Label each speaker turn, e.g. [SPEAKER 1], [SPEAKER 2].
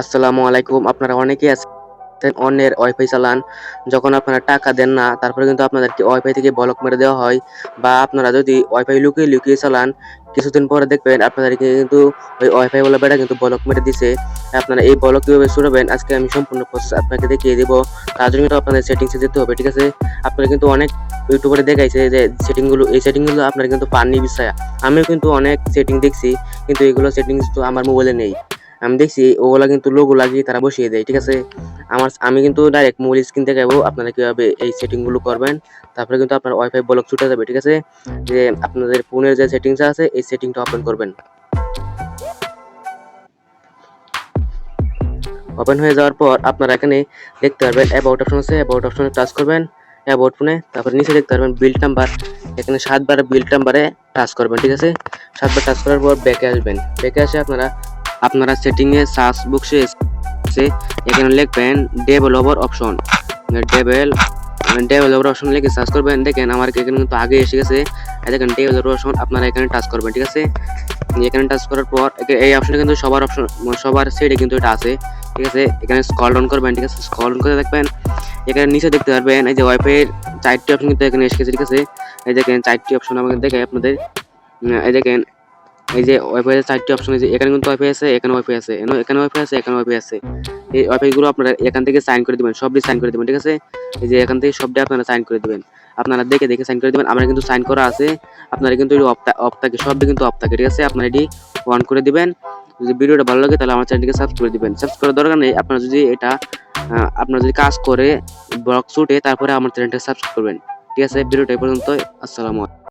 [SPEAKER 1] আসসালামু আলাইকুম। আপনারা অনেকেই আছেন অন্যের ওয়াইফাই চালান। যখন আপনারা টাকা দেন না, তারপরে কিন্তু আপনাদেরকে ওয়াইফাই থেকে ব্লক মেরে দেওয়া হয়। বা আপনারা যদি ওয়াইফাই লুকিয়ে লুকিয়ে চালান, কিছুদিন পরে দেখবেন আপনাদেরকে কিন্তু ওই ওয়াইফাই বলে বেটা কিন্তু ব্লক মেরে দিছে। আপনারা এই ব্লক কীভাবে শুরুবেন আজকে আমি সম্পূর্ণ প্রসেস আপনাকে দেখিয়ে দেবো। তার জন্য কিন্তু আপনাদের সেটিংসে যেতে হবে, ঠিক আছে? আপনারা কিন্তু অনেক ইউটিউবারে দেখাইছে যে সেটিংগুলো এই সেটিংগুলো আপনারা কিন্তু পাননি বিষয় আমিও কিন্তু অনেক সেটিং দেখছি, কিন্তু এগুলো সেটিংস তো আমার মোবাইলে নেই। আমি দেখছি ওগুলা কিন্তু লোগো লাগিয়ে তারা বসিয়ে দেয়, ঠিক আছে? আমার আমি কিন্তু ডাইরেক্ট মোবাইল স্ক্রিন থেকে যাব, আপনারা কীভাবে এই সেটিংগুলো করবেন, তারপরে কিন্তু আপনার ওয়াইফাই ব্লক ছুটে যাবে, ঠিক আছে? যে আপনাদের ফোনের যে সেটিংস আছে, এই সেটিংটা ওপেন করবেন। ওপেন হয়ে যাওয়ার পর আপনারা এখানে দেখতে পারবেন অ্যাবাউট অপশন আছে অ্যাবাউট অপশনে টাচ করবেন অ্যাবাউট ফোনে তারপরে নিচে দেখতে পারবেন বিল্ড নাম্বার এখানে সাতবার বিল্ড নাম্বারে টাচ করবেন, ঠিক আছে? সাতবার টাচ করার পর ব্যাকে আসবেন। ব্যাকে আসে আপনারা আপনারা সেটিংয়ে সার্চ বক্সে এসে এখানে লিখবেন ডেভেলপার অপশন ডেভেল ডেভেলপার অপশন লিখে সার্চ করবেন। দেখেন আমার এখানে কিন্তু আগে এসে গেছে। দেখেন ডেভেলপার অপশন আপনারা এখানে টাচ করবেন, ঠিক আছে? এখানে টাচ করার পর এই অপশনটা কিন্তু সবার অপশন সবার সাইডে কিন্তু এটা আছে, ঠিক আছে? এখানে স্ক্রল ডাউন করবেন, ঠিক আছে? স্ক্রল ডাউন করে দেখবেন, এখানে নিচে দেখতে পারবেন, এই যে ওয়াইফাই এর চারটি অপশন কিন্তু এখানে এসে গেছে, ঠিক আছে? এই দেখেন চারটি অপশন আমাকে দেখে আপনাদের। এই দেখেন এই যে ওয়াইফাই এর চারটি অপশন আছে এখানে কিন্তু ওয়াইফাই আছে, এখানে ওয়াইফাই আছে, এখানে- ওয়াইফাই আছে, এখানে ওয়াইফাই আছে। এই ওয়াইফাই গুলো আপনারা এখান থেকে সাইন করে দিবেন, সবটি সাইন করে দিবেন, ঠিক আছে? এই যে এখান থেকে সবটি আপনারা সাইন করে দিবেন। আপনারা দেখে দেখে সাইন করে দিবেন, আমার কিন্তু সাইন করা আছে। আপনারা কিন্তু অফ থাকে, সবটি কিন্তু অফ থাকে, ঠিক আছে? আপনারা এটি অন করে দিবেন। যদি ভিডিওটা ভালো লাগে, তাহলে আমার চ্যানেলটিকে সাবস্ক্রাইব করে দিবেন। সাবস্ক্রাইব করার দরকার নেই, আপনারা যদি এটা আপনারা যদি কাজ করে ব্লগ শুটে তারপরে আমার চ্যানেলটা সাবস্ক্রাইব করবেন। ঠিক আছে? ভিডিওটা পর্যন্ত আসসালামু আলাইকুম।